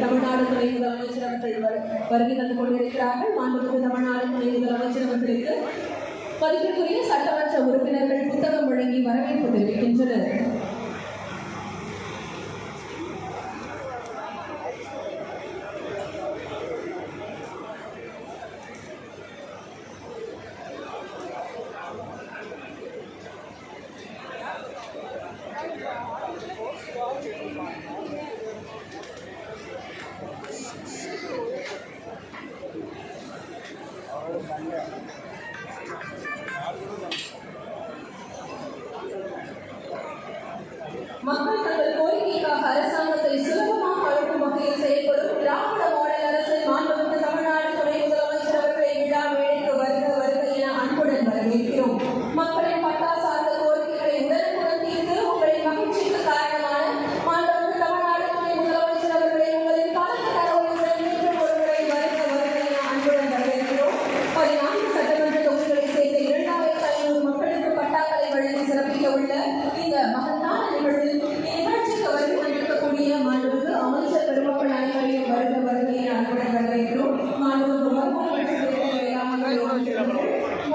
தமிழ்நாடு துணை முதலமைச்சர் அவர்கள் வருகை கொண்டிருக்கிறார்கள். மாண்புமிகு தமிழ்நாடு துணை முதலமைச்சர் அவர்களுக்கு பதிப்பிற்குரிய சட்டமன்ற உறுப்பினர்கள் புத்தகம் வழங்கி வரவேற்பு தெரிவிக்கின்றனர். மக்கள் தங்கள் கோரிக்கைக்காக அரசாங்கத்தை சுலபமாக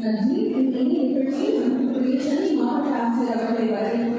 The need in any infantry creation is not an answer available